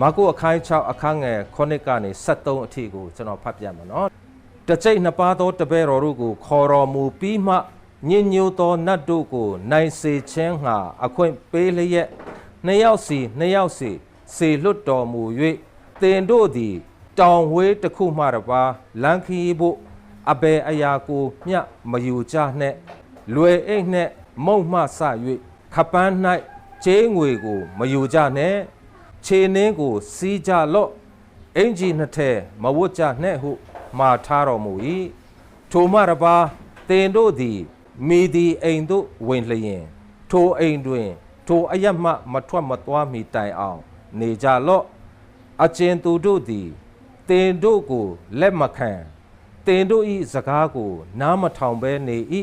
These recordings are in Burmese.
မာကုအခန်း6အခန်းငယ်9ကနေ73အထိကိုကျွန်တော်ဖတ်ပြမယ်နော်။တစ်ကျိတ်နှစ်ပါးသောတပည့်တော်တို့ကိုခေါ်တော်မူပြီးမှညင်ညိုသောနတ်တို့ကို နိုင်စေခြင်းငှာအခွင့်ပေးလျက်နှစ်ယောက်စီနှစ်ယောက်စီစေလွတ်တော်မူ၍တင်တို့သည် တောင်ဝေးတစ်ခုမှတစ်ပါးလမ်းခီးဖို့အဘယ်အရာကိုမျှမယူကြနှင့်လွယ်အိတ်နှင့်မုံမှဆ၍ခပန်း၌ကျင်းငွေကို မယူကြနှင့် ခြေနှင်းကိုစီးကြလော့အင်ဂျီနှစ်ထဲမဝတ်ကြနှင့်ဟုမှာထားတော်မူ၏ထိုမှတစ်ပါးတင်တို့သည်မိဒီအိမ်သို့ဝင်လျင် ထိုအိမ်တွင် ထိုအယက်မှမထွက်မသွားမီတိုင်အောင် နေကြလော့အကျဉ်သူတို့သည်တင်တို့ကိုလက်မခံတင်တို့၏စကားကို နားမထောင်ဘဲနေ၏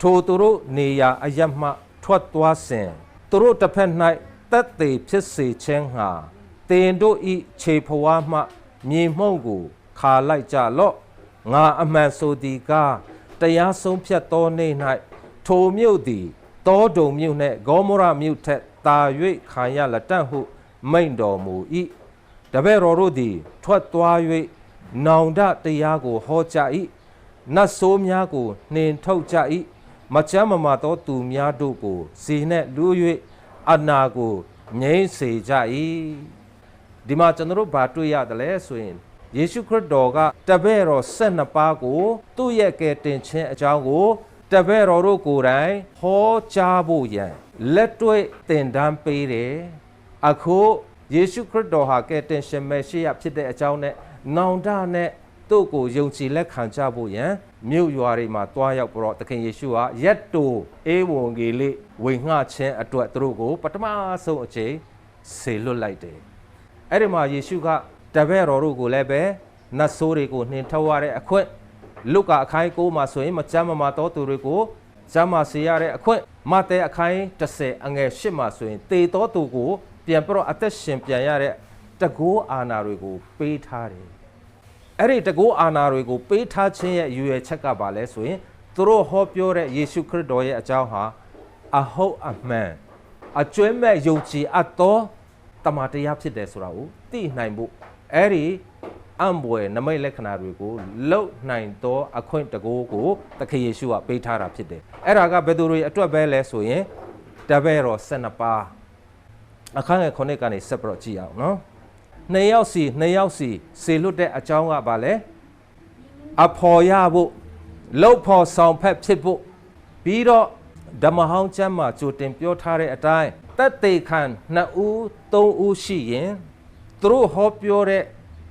ထိုသူတို့နေရာအယက်မှ ထွက်သွားစဉ်သူတို့တစ်ဖက်၌ တက်သေးဖြစ်စေခြင်းဟာတင်တို့၏ခြေဖွားမှမြေမှုန့်ကိုခါလိုက်ကြလော့ငါအမှန်ဆိုသည်ကားတရားဆုံးဖြတ်သောနေ့၌ထိုမြို့သည်တောဒုံမြို့နှင့်ဂေါမောရမြို့ထက်သာ၍ခံရလက်တန့်ဟုမိန့်တော်မူ၏တပည့်တော်တို့သည် ထွက်သွား၍နောင်တတရားကိုဟောကြား၏နတ်ဆိုးများကိုနှင်ထုတ်ကြ၏မချမ်းမမာသောသူများတို့ကိုဇေနှင့်လူ၍ အနာကိုငြိမ့်စေကြ၏ဒီမှာကျွန်တော်တို့ဘာတွေ့ရတယ်လဲဆိုရင်ယေရှုခရစ်တော်ကတပည့်တော်12ပါးကို သူ့ရဲ့ကယ်တင်ခြင်းအကြောင်းကိုတပည့်တော်တို့ကိုယ်တိုင်ဟောကြားဖို့ရန်လက်တွေ့သင်တန်းပေးတယ်အခုယေရှုခရစ်တော်ဟာကယ်တင်ရှင်မရှိယဖြစ်တဲ့အကြောင်းနဲ့နောင်တနဲ့ သူ့ကိုယုံကြည်လက်ခံကြဖို့ရန်မြို့ရွာတွေမှာတွားရောက်ပြီးတော့သခင်ယေရှုဟာရက်တိုအေဝံဂေလိဝေငှခြင်းအတွက်သူတို့ကို ပထမဆုံးအချိန်ဆေလွတ်လိုက်တယ်အဲ့ဒီမှာယေရှုကတပည့်တော်တို့ကိုလည်းပဲနတ်ဆိုးတွေကိုနှင်ထုတ်ရတဲ့အခွင့်လုကာအခိုင်းကိုမှာဆိုရင်မကြမ်းမမာတော်သူတွေကိုဇမ်းမာစေရတဲ့အခွင့်မတဲအခိုင်း30အငယ်8မှာဆိုရင်တေတော်သူကို ပြန်ပြီးတော့အသက်ရှင်ပြန်ရတဲ့တကိုးအာနာတွေကိုပေးထားတယ် အဲ့ဒီတကိုးအာနာတွေကိုပေးထားခြင်းရဲ့ရည်ရွယ်ချက်ကပါလဲဆိုရင်သူတို့ဟောပြောတဲ့ယေရှုခရစ်တော်ရဲ့အကြောင်းဟာအဟုတ်အမှန်အကျွမ်းမဲ့ယုံကြည်အပ်သောတမန်တရားဖြစ်တယ်ဆိုတာကိုသိနိုင်ဖို့အဲ့ဒီအံဘွယ်နမိတ်လက္ခဏာတွေကိုလုံနိုင်သောအခွင့်တကိုးကိုသခင်ယေရှုကပေးထားတာဖြစ်တယ်အဲ့ဒါကဘယ်သူတွေအတွက်ပဲလဲဆိုရင်တပည့်တော်12ပါးအခန်းငယ်9ကနေဆက်ပြီးတော့ကြည့်အောင်နော် နှစ်ယောက်စီနှစ်ယောက်စီစေလွတ်တဲ့အကြောင်းကဘာလဲအဖော်ရဖို့လှုပ်ဖော်ဆောင်ဖက်ဖြစ်ဖို့ပြီးတော့ဓမ္မဟောင်းကျမ်းမှာကြိုတင်ပြောထားတဲ့အတိုင်းတက်သေးခံ2ဦး3ဦးရှိရင်သူတို့ဟောပြောတဲ့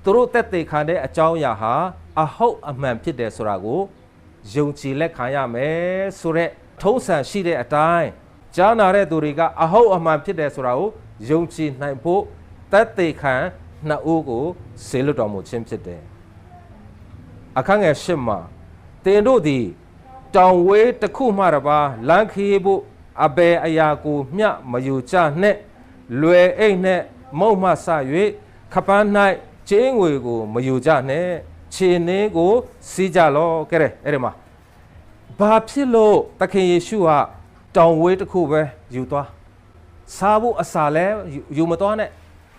သူတို့တက်သေးခံတဲ့အကြောင်းအရာဟာအဟုတ်အမှန်ဖြစ်တယ်ဆိုတာကိုယုံကြည်လက်ခံရမယ်ဆိုတော့ထုံးစံရှိတဲ့အတိုင်းကြားနာတဲ့သူတွေကအဟုတ်အမှန်ဖြစ်တယ်ဆိုတာကိုယုံကြည်နိုင်ဖို့တက်သေးခံ နှစ်ဦးကိုဆေလွတ်တော်မူခြင်းဖြစ်တယ်အခန်းငယ်၈မှာတင်တို့သည်တောင်ဝေးတစ်ခုမှတစ်ပါးလမ်းခီးဖို့အဘယ်အရာကိုမျှမယူကြနှင့်လွယ်အိတ်နှင့်မုံမှဆ၍ခပန်း၌ကျင်းငွေကိုမယူကြနှင့်ခြေနှင်းကိုစီးကြလောကဲအဲ့ဒီမှာဘာဖြစ်လို့သခင်ယေရှုကတောင်ဝေးတစ်ခုပဲယူသွားစားဖို့အစာလဲယူမသွားနဲ့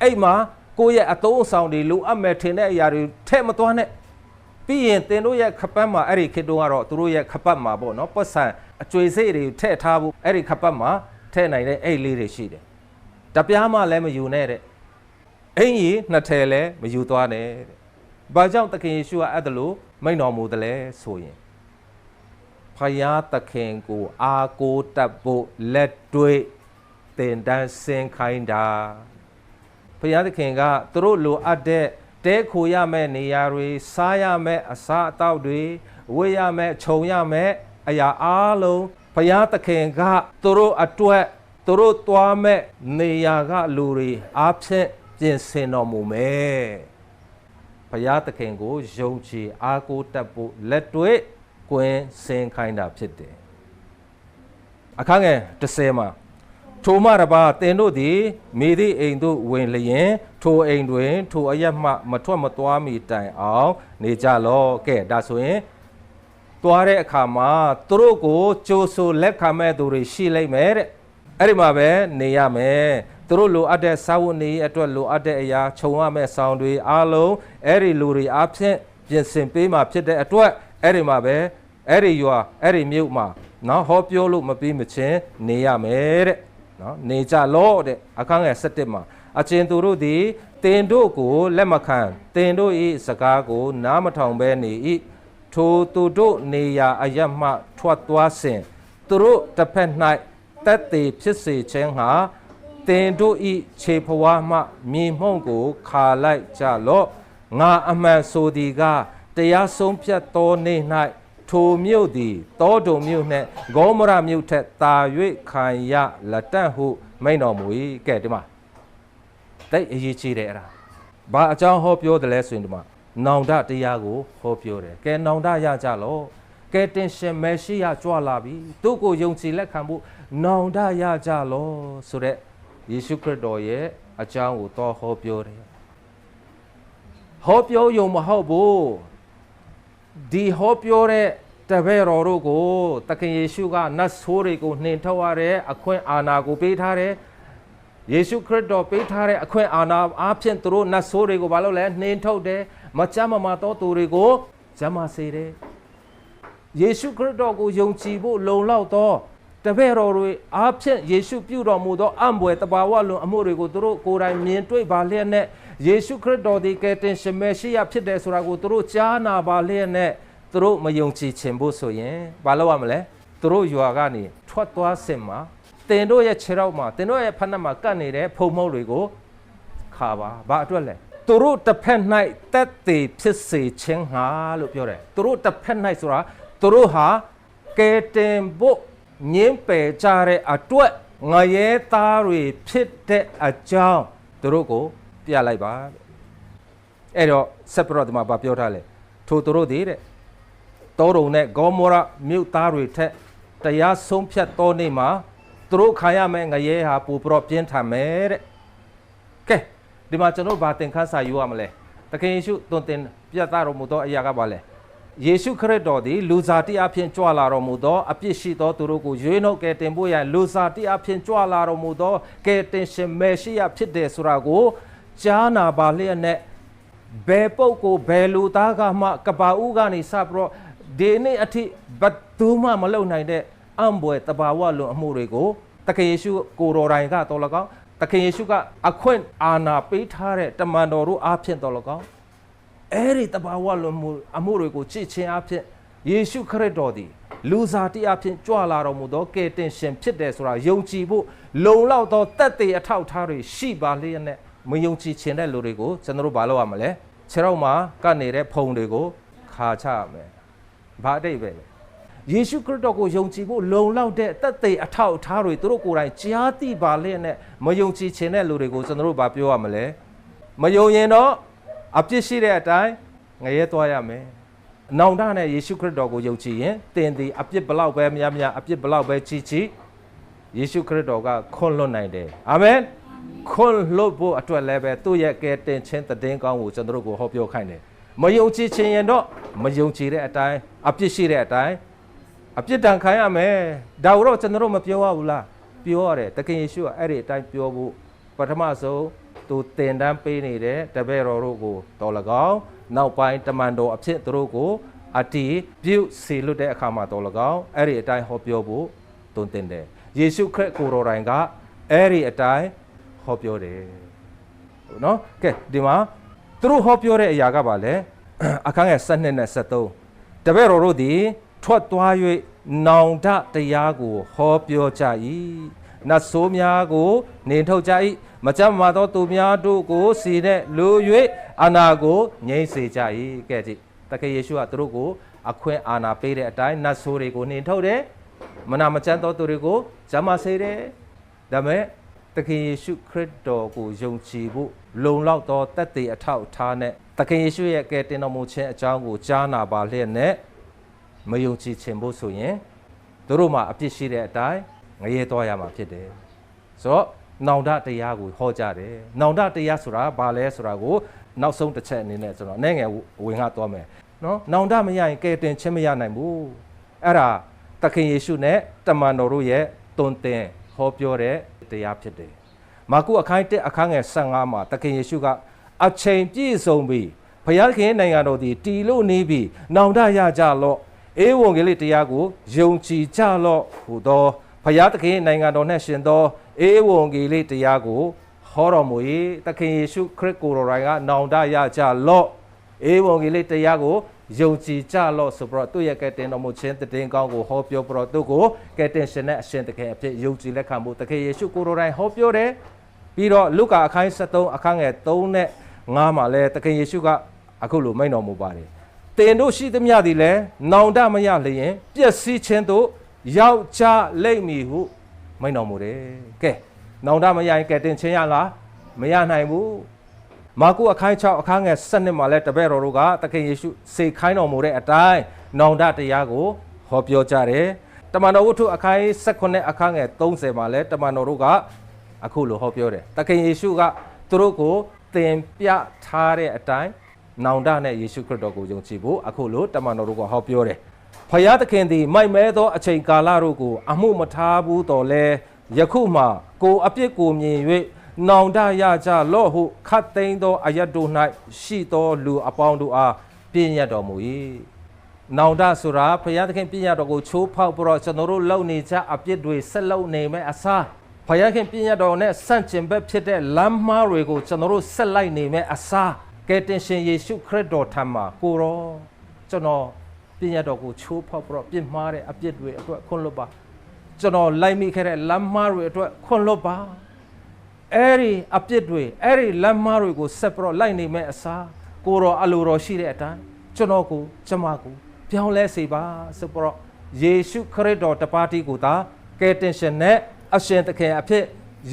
အဲ့မှာ ကိုယ့်ရဲ့အသုံးအဆောင်တွေလိုအပ်မဲ့ထင်တဲ့အရာတွေထည့်မသွားနဲ့ပြီးရင်တင်တို့ရဲ့ခပတ်မှာအဲ့ဒီခေတ္တကတော့သူတို့ရဲ့ခပတ်မှာပေါ့နော်ပတ်စံအကျွေစိတ်တွေထည့်ထားဖို့အဲ့ဒီခပတ်မှာထည့်နိုင်တဲ့အိတ်လေးတွေရှိတယ်တပြားမှလည်းမယူနဲ့တဲ့အင်ကြီးနှစ်ထည်လည်းမယူသွားနဲ့တဲ့ဘာကြောင့်သခင်ယေရှုကအဲ့ဒါလို့မိန့်တော်မူတယ်လဲဆိုရင်ဖယားသခင်ကို အာကိုတတ်ဖို့လက်တွေ့တင်တန်းစင်ခိုင်းတာ ဖယားသခင်ကသူတို့လိုအပ်တဲ့တဲခိုရမယ့်နေရာတွေစားရမယ့်အစာအသောက်တွေဝေးရမယ့်ခြုံရမယ့်အရာအားလုံးဘုရားသခင်ကသူတို့အတွက်သူတို့သွားမဲ့နေရာကလူတွေအားဖြင့်ပြင်ဆင်တော်မူမယ်ဘုရားသခင်ကိုယုံကြည်အားကိုးတတ်ဖို့လက်တွေ့ကွင်းစင်ခိုင်းတာဖြစ်တယ်အခန်းငယ်30မှာ ထိုမှတပါတင်တို့သည်မိသည့်အိမ်သို့ဝင်လျင် ထိုအိမ်တွင် ထိုအရက်မှမထွက်မသွားမီတိုင်အောင် နေကြလောကဲဒါဆိုရင်သွားတဲ့အခါမှာသူတို့ကိုကြိုးဆိုလက်ခံမဲ့သူတွေရှိလိမ့်မယ်တဲ့အဲ့ဒီမှာပဲနေရမယ်သူတို့လိုအပ်တဲ့စာဝတ်နေရေးအတွက်လိုအပ်တဲ့အရာခြုံရမယ့်ဆောင်တွေအားလုံးအဲ့ဒီလူတွေအဖြစ်ပြင်ဆင်ပေးမှဖြစ်တဲ့အတွက်အဲ့ဒီမှာပဲအဲ့ဒီရွာအဲ့ဒီမြို့မှာနော်ဟောပြောလို့မပြီးမချင်းနေရမယ်တဲ့ နော်နေကြလို့တဲ့အခန်းငယ်7မှာအချင်းသူတို့သည်တင်တို့ကိုလက်မခံတင်တို့၏စကားကို နားမထောင်ဘဲနေ၏ထိုသူတို့နေရာအရမှထွက်သွားစဉ်သူတို့တစ်ဖက်၌တက်သေးဖြစ်စေခြင်းဟာတင်တို့ဤခြေဖွားမှမြေမှုန့်ကိုခါလိုက်ကြလော့ငါအမှန်ဆိုသည်ကတရားဆုံးဖြတ်သောနေ့၌ ထိုမြို့သည်တောတုံမြို့နှင့်ဂေါမရမြို့ထက်သာ၍ခံရလက်တန့်ဟုမိန်တော်မူ၏ကဲဒီမှာတိတ်အရေးကြီးတယ်အဲ့ဒါဘာအကြောင်းဟောပြောတယ်လဲဆိုရင်ဒီမှာနောင်တတရားကိုဟောပြောတယ်ကဲနောင်တရကြလော့ကဲတင်ရှင်မရှိယကြွလာပြီသူ့ကိုယုံကြည်လက်ခံဖို့နောင်တရကြလော့ဆိုတဲ့ယေရှုခရစ်တော်ရဲ့အကြောင်းကိုတော့ဟောပြောတယ်ဟောပြောယုံမဟုတ်ဘူး ဒီဟောပြောတဲ့တပည့်တော်တို့ကိုတခင်ယေရှုကနတ်ဆိုးတွေကိုနှင်ထုတ်ရတဲ့အခွင့်အာဏာကိုပေးထားတယ်ယေရှုခရစ်တော်ပေးထားတဲ့အခွင့်အာဏာအားဖြင့်သူတို့နတ်ဆိုးတွေကိုဘာလုပ်လဲနှင်ထုတ်တယ်မကြမ်းမမာသောသူတွေကိုဂျမ်းမာစေတယ်ယေရှုခရစ်တော်ကိုယုံကြည်ဖို့လုံလောက်သော တပည့်တော်တွေအားဖြင့်ယေရှုပြုတော်မူသောအံ့ဘွယ်တဘာဝလွန်အမှုတွေကိုသူတို့ကိုယ်တိုင်မြင်တွေ့ပါလျက်နဲ့ယေရှုခရစ်တော်ဒီကယ်တင်ရှင်မရှိယဖြစ်တယ်ဆိုတာကိုသူတို့ကြားနာပါလျက်နဲ့သူတို့မယုံကြည်ခြင်းဖို့ဆိုရင်ဘာလုပ်ရမလဲသူတို့ယွာကနေထွက်သွားစင်မှာတင်တို့ရဲ့ခြေထောက်မှာတင်တို့ရဲ့ဖက်နှက်မှာကတ်နေတဲ့ဖုံမုတ်တွေကိုခါပါဘာအတွက်လဲသူတို့တစ်ဖက်၌တက်သေးဖြစ်စေခြင်းဟာလို့ပြောတယ်သူတို့တစ်ဖက်၌ဆိုတာသူတို့ဟာကယ်တင်ဖို့ ငင်းပယ်ကြတဲ့အတွက်ငရဲသားတွေဖြစ်တဲ့အကြောင်းသူတို့ကိုပြလိုက်ပါအဲ့တော့ဆက်ပြတော့ဒီမှာဗာပြောထားလေထိုသူတို့သည်တဲ့တောတုံနဲ့ဂေါမောရမြို့သားတွေထက်တရားဆုံးဖြတ်တော်နေ့မှာသူတို့ခံရမယ့်ငရဲဟာပူပတော့ပြင်းထန်မယ်တဲ့ကဲဒီမှာကျွန်တော်ဗာသင်ခန်းစာယူရမလဲတခင်ယေရှုသွန်သင်ပြသတော်မူသောအရာကပါလဲ ယေရှုခရစ်တော်သည်လူစားတိအဖြစ်ကြွလာတော်မူသောအပြစ်ရှိသောသူတို့ကိုရွေးနှုတ်ကယ်တင်ဖို့ရန်လူစားတိအဖြစ်ကြွလာတော်မူသောကယ်တင်ရှင်မေရှိယဖြစ်တယ်ဆိုတာကိုကြားနာပါလျက်နဲ့ဘယ်ပုတ်ကိုဘယ်လူသားကမှကပဦးကနေစပြီးတော့ဒီနေ့အထိဘတ်သူမှမလုံနိုင်တဲ့အံဘွယ်တဘာဝလွန်အမှုတွေကိုတခင်ယေရှုကိုတော်တိုင်ကတော့လကောင်းတခင်ယေရှုကအခွင့်အာဏာပေးထားတဲ့တမန်တော်တို့အားဖြင့်တော်လကောင်း အဲ့ဒီတဘာဝလွန်မှုအမှုတွေကိုချစ်ခြင်းအားဖြင့်ယေရှုခရစ်တော်သည်လူစားတရားဖြင့်ကြွလာတော်မူသောကယ်တင်ရှင်ဖြစ်တယ်ဆိုတာယုံကြည်ဖို့လုံလောက်သောတတ်သိအထောက်အထားတွေရှိပါလျက်နဲ့မယုံကြည်ခြင်းတဲ့လူတွေကိုကျွန်တော်တို့ဘာလုပ်ရမလဲခြေထောက်မှာကပ်နေတဲ့ဖုံတွေကိုခါချရမယ်ဘာအတိတ်ပဲလဲယေရှုခရစ်တော်ကိုယုံကြည်ဖို့လုံလောက်တဲ့တတ်သိအထောက်အထားတွေသူတို့ကိုယ်တိုင်ကြားသိပါလျက်နဲ့မယုံကြည်ခြင်းတဲ့လူတွေကိုကျွန်တော်တို့ဘာပြောရမလဲမယုံရင်တော့ အပြစ်ရှိတဲ့အတိုင်းငရဲသွားရမယ်။နောင်တနဲ့ယေရှုခရစ်တော်ကိုယုံကြည်ရင်သင်သည်အပြစ်ဘလောက်ပဲများများအပြစ်ဘလောက်ပဲကြီးကြီးယေရှုခရစ်တော်ကခွန်လွတ်နိုင်တယ်။အာမင်။ခွန်လွတ်ဖို့အတွက်လည်းပဲသူ့ရဲ့ကယ်တင်ခြင်းတည်င်းကောင်းကိုကျွန်တော်တို့ကိုဟောပြောခိုင်းတယ်။မယုံကြည်ခြင်းရင်တော့မယုံကြည်တဲ့အတိုင်းအပြစ်ရှိတဲ့အတိုင်းအပြစ်ဒဏ်ခံရမယ်။ဒါတော့ကျွန်တော်တို့မပြောရဘူးလား။ပြောရတယ်။တခင်ယေရှုကအဲ့ဒီအတိုင်းပြောဖို့ပထမဆုံး သူတင်တန်းပေးနေတဲ့တပည့်တော်တို့ကိုတော်၎င်းနောက်ပိုင်းတမန်တော်အဖြစ်သူတို့ကိုအတီးပြုစီလွတ်တဲ့အခါမှာတော်၎င်းအဲ့ဒီအတိုင်းဟောပြောဖို့တွင်တင်တယ်ယေရှုခရစ်ကိုယ်တော်တိုင်ကအဲ့ဒီအတိုင်းဟောပြောတယ်ဟုတ်နော်ကဲဒီမှာသူတို့ဟောပြောတဲ့အရာကပါလေအခန်းငယ်7နဲ့73တပည့်တော်တို့သည်ထွက်သွား၍နောင်တတရားကိုဟောပြောကြ၏နတ်ဆိုးများကို နေထုတ်ကြ၏မကြမ်းမာသောသူများတို့ကိုစီတဲ့လူ၍အာနာကိုငြိမ့်စေကြ၏ကဲကြည့်တကယ်ယေရှုကသူတို့ကိုအခွင့်အာဏာပေးတဲ့အတိုင်းနတ်ဆိုးတွေကိုနှင်ထုတ်တယ်မနာမကျမ်းသောသူတွေကိုဂျမ်းမာစေတယ်ဒါမဲ့တခင်ယေရှုခရစ်တော်ကိုယုံကြည်ဖို့လုံလောက်သောတသက်သေအထောက်အထားနဲ့တခင်ယေရှုရဲ့ကယ်တင်တော်မူခြင်းအကြောင်းကိုကြားနာပါလျက်နဲ့မယုံကြည်ခြင်းဖို့ဆိုရင်တို့မှာအပြစ်ရှိတဲ့အတိုင်းငရဲသွားရမှာဖြစ်တယ်ဆိုတော့ နောင်တတရားကိုဟောကြတယ်။နောင်တတရားဆိုတာဘာလဲဆိုတာကိုနောက်ဆုံးတစ်ချက်အနေနဲ့ကျွန်တော်အနေငယ်ဝင်ငါသွားမယ်။နော်နောင်တမရရင်ကဲတင်ခြင်းမရနိုင်ဘူး။အဲ့ဒါသခင်ယေရှုနဲ့တမန်တော်တို့ရဲ့တွင်တင်ဟောပြောတဲ့တရားဖြစ်တယ်။မာကုအခန်း1အခန်းငယ်15မှာသခင်ယေရှုကအချိန်ပြည့်စုံပြီးဘုရားခင်နိုင်ငံတော်သည်တည်လို့နေပြီးနောင်တရကြလော့အေဝံဂေလိတရားကိုယုံကြည်ကြလော့ဟူသော ဘုရားသခင်နိုင်ငံတော်၌ရှင်သောအေဝံဂေလိတရားကိုဟောတော်မူ၏သခင်ယေရှုခရစ်ကိုယ်တော်တိုင်ကနောင်တရကြလော့အေဝံဂေလိတရားကိုယုံကြည်ကြလော့ဆိုပြီးတော့သူ့ရဲ့ကဲတင်တော်မူခြင်းတည်င်းကောင်းကိုဟောပြောပြီးတော့သူ့ကိုကဲတင်ရှင်နဲ့အရှင်တကယ်အဖြစ်ယုံကြည်လက်ခံမှုသခင်ယေရှုကိုယ်တော်တိုင်ဟောပြောတယ်ပြီးတော့လုကာအခန်း73အခန်းငယ်3နဲ့5မှာလည်းသခင်ယေရှုကအခုလိုမိန့်တော်မူပါတယ်တင်တို့ရှိသမျှသည်လည်းနောင်တမရလျင်ပျက်စီးခြင်းသို့ ရောက်ကြလိမ့်မည်ဟုမိန့်တော်မူတယ်ကဲနောင်တမရရင်ကဲတင်ခြင်းရလားမရနိုင်ဘူးမာကုအခန်း6အခန်းငယ်7မှာလည်းတပည့်တော်တို့ကသခင်ယေရှုစေခိုင်းတော်မူတဲ့အတိုင်းနောင်တတရားကိုဟောပြောကြတယ်တမန်တော်ဝတ္ထုအခန်း18အခန်းငယ်30မှာလည်းတမန်တော်တို့ကအခုလိုဟောပြောတယ်သခင်ယေရှုကသူတို့ကိုသင်ပြထားတဲ့အတိုင်းနောင်တနဲ့ယေရှုခရစ်တော်ကိုယုံကြည်ဖို့အခုလိုတမန်တော်တို့ကဟောပြောတယ် ဖယားသခင်သည်မိုက်မဲသောအချိန်ကာလတို့ကို အမှုမထားဘူးတော်လဲယခုမှကိုအပြစ်ကိုမြင်၍နောင်တရကြလော့ဟုခတ်သိမ်းသောအယတ်တို့၌ရှိသောလူအပေါင်းတို့အားပြည့်ညတ်တော်မူ၏နောင်တဆိုတာဖယားသခင်ပြည့်ညတ်တော်ကိုချိုးဖောက်ပြီးတော့ကျွန်တော်တို့လုံနေကြအပြစ်တွေဆက်လုံနေမဲ့အစားဖယားခင်ပြည့်ညတ်တော်နဲ့ဆန့်ကျင်ဘက်ဖြစ်တဲ့လမ်းမားတွေကိုကျွန်တော်တို့ဆက်လိုက်နေမဲ့အစားကယ်တင်ရှင်ယေရှုခရစ်တော်ထံမှာကိုရောကျွန်တော် ပြည့်ညတ်တော်ကိုချိုးဖောက်ပြီးတော့ပြစ်မှားတဲ့အပြစ်တွေအတွက်ခွင့်လွတ်ပါကျွန်တော်လိုက်မိခဲ့တဲ့လမ်းမားတွေအတွက်ခွင့်လွတ်ပါအဲ့ဒီအပြစ်တွေအဲ့ဒီလမ်းမားတွေကိုဆက်ပြီးတော့လိုက်နေမဲ့အစားကိုရောအလိုတော်ရှိတဲ့အတိုင်းကျွန်တော်ကိုကျွန်မကိုပြောင်းလဲစေပါဆိုပြီးတော့ယေရှုခရစ်တော်တပါးတီကိုသာကယ်တင်ရှင်နဲ့အရှင်သခင်အဖြစ်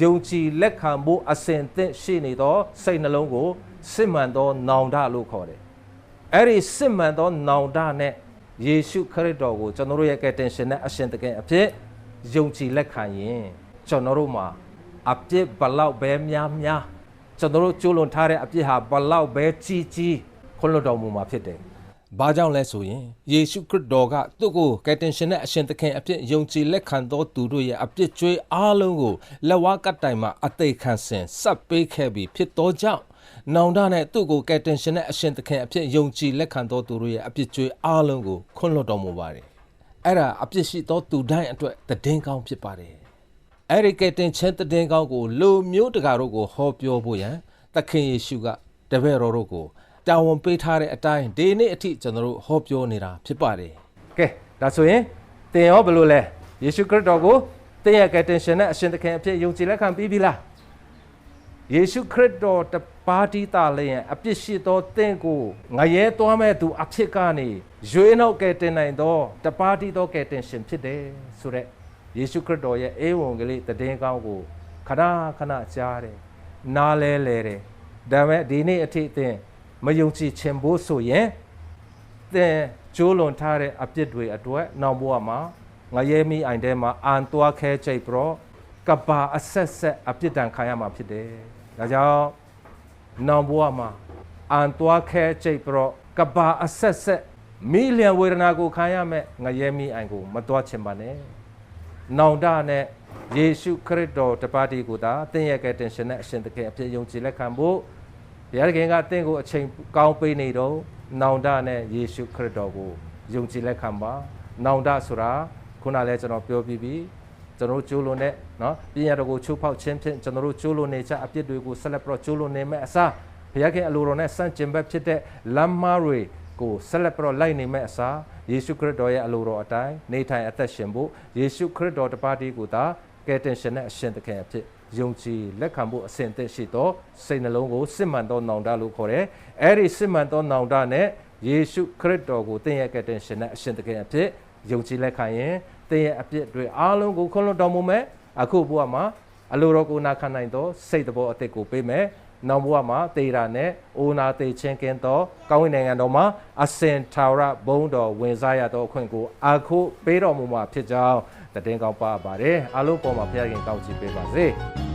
ယုံကြည်လက်ခံဖို့အစဉ်သင့်ရှိနေသောစိတ်နှလုံးကိုစစ်မှန်သောနောင်တလို့ခေါ်တယ်။အဲ့ဒီစစ်မှန်သောနောင်တနဲ့ ယေရှုခရစ်တော်ကိုကျွန်တော်တို့ရဲ့ကယ်တင်ရှင်နဲ့အရှင်သခင်အဖြစ်ယုံကြည်လက်ခံရင်ကျွန်တော်တို့မှာအပြစ်ဘလောက်ပဲများများကျွန်တော်တို့ကျူးလွန်ထားတဲ့အပြစ်ဟာဘလောက်ပဲကြီးကြီးခွင့်လွှတ်တော်မူမှာဖြစ်တယ်။ဘာကြောင့်လဲဆိုရင်ယေရှုခရစ်တော်ကသူ့ကိုကယ်တင်ရှင်နဲ့အရှင်သခင်အဖြစ်ယုံကြည်လက်ခံသောသူတို့ရဲ့အပြစ်ကြွေးအားလုံးကိုလက်ဝါးကပ်တိုင်မှာအသေးခံဆင်ဆက်ပေးခဲ့ပြီးဖြစ်သောကြောင့် နောင်တနဲ့သူ့ကိုကယ်တင်ရှင်နဲ့အရှင်သခင်အဖြစ်ယုံကြည်လက်ခံသောသူတို့ရဲ့အပြစ်ကြွေးအားလုံးကိုခွင့်လွှတ်တော်မူပါတယ်။အဲ့ဒါအပြစ်ရှိသောသူတိုင်းအတွက်တည်င်းကောင်းဖြစ်ပါတယ်။အဲ့ဒီကယ်တင်ခြင်းတည်င်းကောင်းကိုလူမျိုးတကာတို့ကိုဟောပြောဖို့ရန်သခင်ယေရှုကတပည့်တော်တို့ကိုတာဝန်ပေးထားတဲ့အတိုင်းဒီနေ့အထိကျွန်တော်တို့ဟောပြောနေတာဖြစ်ပါတယ်။ကဲဒါဆိုရင်သင်ရောဘယ်လိုလဲယေရှုခရစ်တော်ကိုသင်ရဲ့ကယ်တင်ရှင်နဲ့အရှင်သခင်အဖြစ်ယုံကြည်လက်ခံပြီးပြီလား ယေရှုခရစ်တော်တပါးတီးတာလည်းအပြစ်ရှိသောသင်ကိုငရဲသွားမဲ့သူအဖြစ်ကနေရွေးနှုတ်ကယ်တင်နိုင်သောတပါးတီးသောကယ်တင်ရှင်ဖြစ်တယ်ဆိုရက်ယေရှုခရစ်တော်ရဲ့အေဝံဂေလိတည်င်းကောင်းကိုခဏခဏကြားတယ်နားလဲလဲတယ်ဒါပေမဲ့ဒီနေ့အထိသင်မယုံကြည်ခြင်းဖို့ဆိုရင်သင်ကျိုးလွန်ထားတဲ့အပြစ်တွေအတွက်နောက်ဘဝမှာငရဲမိအိုင်ထဲမှာအန်သွားခဲကြိတ်ပြီးတော့ကပါအဆက်ဆက်အပြစ်ဒဏ်ခံရမှာဖြစ်တယ်။ ဒါကြောင့်နောက်ဘဝမှာအန်သွားခဲကြိတ်ပြီးတော့ကပါအဆက်ဆက်မိလျံဝေဒနာကိုခံရမယ်ငရဲမိအိုင်ကိုမသွားချင်ပါနဲ့။နောင်တနဲ့ယေရှုခရစ်တော်တပါးတီကိုသာသင်ရဲ့ကယ်တင်ရှင်နဲ့အရှင်သခင်အဖြစ်ယုံကြည်လက်ခံဖို့ဘုရားခင်ကတင့်ကိုအချိန်ကောင်းပေးနေတော့နောင်တနဲ့ယေရှုခရစ်တော်ကိုယုံကြည်လက်ခံပါနောင်တဆိုတာခုနလည်းကျွန်တော်ပြောပြီးပြီ ကျွန်တော်တို့ကျိုးလွန်တဲ့နော်ပြည့်ရတော်ကိုချိုးဖောက်ခြင်းဖြင့်ကျွန်တော်တို့ကျိုးလွန်နေကြအပြစ်တွေကိုဆက်လက်ပြီးတော့ကျိုးလွန်နေမဲ့အစားဘုရားခင်အလိုတော်နဲ့စန့်ကျင်ဘက်ဖြစ်တဲ့လမ်းမားတွေကိုဆက်လက်ပြီးတော့လိုက်နေမဲ့အစားယေရှုခရစ်တော်ရဲ့အလိုတော်အတိုင်းနေထိုင်အသက်ရှင်ဖို့ယေရှုခရစ်တော်တပါးတည်းကိုသာကယ်တင်ရှင်နဲ့အရှင်သခင်အဖြစ်ယုံကြည်လက်ခံဖို့အစဉ်အသင့်ရှိသောစိတ်နှလုံးကိုစစ်မှန်သောနောင်တလို့ခေါ်တယ်။အဲဒီစစ်မှန်သောနောင်တနဲ့ယေရှုခရစ်တော်ကိုသင်ရဲ့ကယ်တင်ရှင်နဲ့အရှင်သခင်အဖြစ် ယုံကြည်လက်ခံရင်သင်ရဲ့အပြစ်တွေအားလုံးကိုခွင့်လွှတ်တော်မူမယ်။အခုဘုရားမှာအလိုတော်ကိုနာခံနိုင်သောစိတ်တော်အသစ်ကိုပေးမယ်။နောက်ဘဝမှာတေတာနဲ့အိုနာတေချင်းကင်းသောကောင်းကင်နိုင်ငံတော်မှာအစင်ထာဝရဘုန်းတော်ဝင်စားရသောအခွင့်ကိုအခုပေးတော်မူမှာဖြစ်ကြောင်းတည်င်းကောင်းပါပါတယ်အလုံးပေါ်မှာဘုရားခင်ကောင်းချီးပေးပါစေ။